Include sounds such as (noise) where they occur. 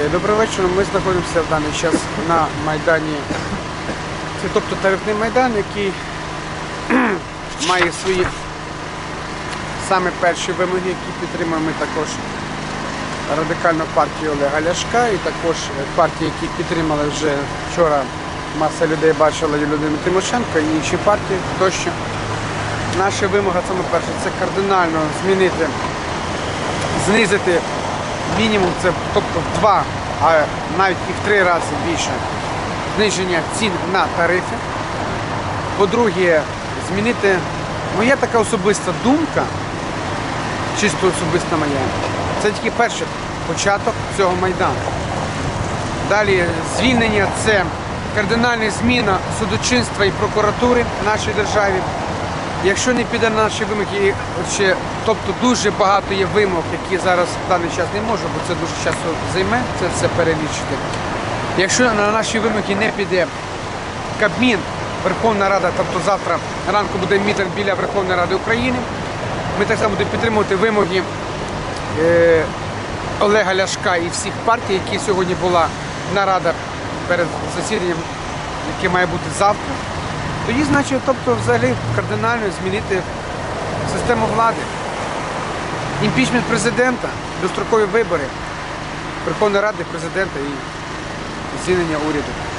Е, Добрий вечір. Ми знаходимося в даний час на Майдані. Це тобто тарифний майдан, який (clears throat) має свої саме перші вимоги, які підтримуємо також радикальну партію Олега Ляшка і також партії, які підтримали вже вчора. Маса людей бачила Людмилу Тимошенко і інші партії тощо. Наша вимога саме перше це кардинально змінити знизити мінімум, це тобто в два, а навіть і в три рази більше зниження цін на тарифи. По-друге, змінити моя така особиста думка, чисто особиста моя, це тільки перший початок цього майдану. Далі звільнення це кардинальна зміна судочинства і прокуратури в нашій державі. Якщо не піде на наші вимоги, ще, тобто дуже багато є вимог, які зараз в даний час не можу, бо це дуже часу займе це все перелічити. Якщо на наші вимоги не піде Кабмін, Верховна Рада, тобто завтра ранку буде мітинг біля Верховної Ради України, ми так само будемо підтримувати вимоги е, Олега Ляшка і всіх партій, які сьогодні була нарада перед засіданням, яке має бути завтра. Тоді, значить, тобто, взагалі кардинально змінити систему влади. Імпічмент президента, дострокові вибори Верховної Ради, президента і звільнення уряду.